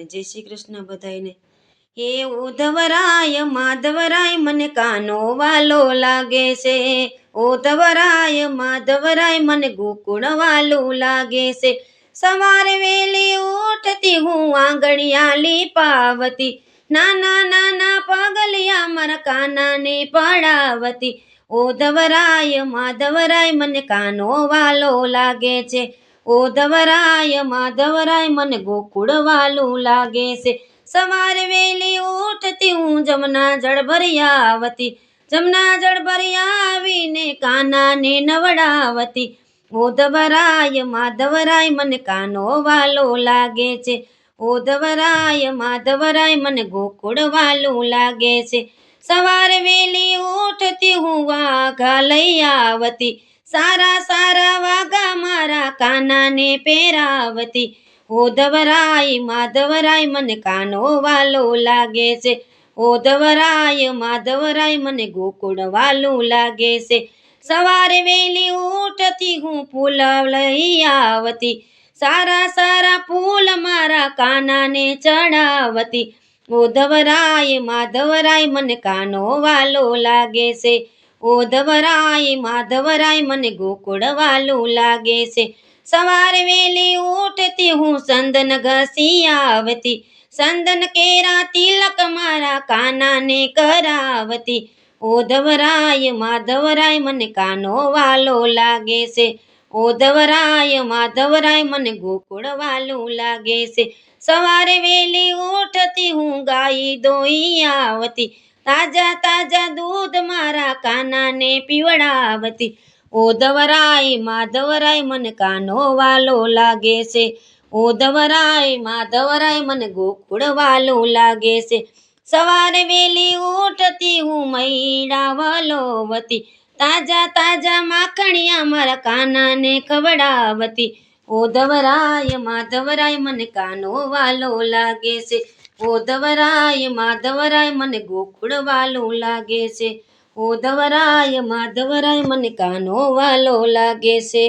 અને જય શ્રી કૃષ્ણ બધાયને. હે ઉધવરાય માધવરાય, મને કાનો વાલો લાગે છે. ઉધવરાય માધવરાય, મને ગોકુળ વાલું લાગે છે. સવારે વેલી ઉઠતી હું આંગણિયાલી પાવતી. નાના નાના પગલિયા મારા કાનાને પડાવતી. ઓધવરાય માધવરાય, મને કાનો વાલો લાગે છે. ઓધવરાય માધવરાય, મને ગોકુળ વાલું લાગે છે. સવારે વેલી ઉઠતી હું જમના જળ ભર્યા જમના જળ ભર્યા આવીને કાનાને નવડાવતી. ઓધવરાય માધવરાય, મને કાનો વાલો લાગે છે. ઓધવરાય માધવરાય, મને ગોકુળ વાલું લાગે છે. સવારે વેલી ઉઠતી હું વાઘા લઈ આવતી. સારા સારા વાઘા મારા કાનાને પહેરાવતી. ઓધવરાય માધવરાય, મને કાનો વાલો લાગે છે. ઓધવરાય માધવરાય, મને ગોકુળ વાલું લાગે છે. સવારે વહેલી ઉઠતી હું ફૂલ લઈ આવતી. સારા સારા ફૂલ મારા કાનાને ચડાવતી. ઓધવરાય માધવરાય, મને કાનો વાલો લાગે છે. ઓધવરાય માધવરાય, મને ગોકુળ વાલું લાગે છે. સવારે વેલી ઉઠતી હું સંદન ઘસી આવતી. સંદન કેરા તિલક મારા કાનાને કરાવતી. ઓધવરાય માધવરાય મને કાનો વાલો લાગે છે. ઓધવરાય માધવરાય મને ગોકુળ વાલું લાગે છે. સવારે વેલી ઉઠતી હું ગાઈ દોઈ આવતી. તાજા તાજા દૂધ મારા કાનાને પીવડાવતી. ઓધવરાય માધવરાય, મને કાનો વાલો લાગે છે. ઓધવરાય માધવરાય, મને ગોકુળ વાલો લાગે છે. સવારે વેલી ઉઠતી હું મૈડા વલોવતી તાજા તાજા માખણિયા મારા કાનાને ખવડાવતી. ઓધવરાય માધવરાય, મને કાનો વાલો લાગે છે. ઓધવરાય માધવરાય, મને ગોકુળ વાલો લાગે છે. ઓધવરાય માધવરાય મને કાનો વાલો લાગે છે.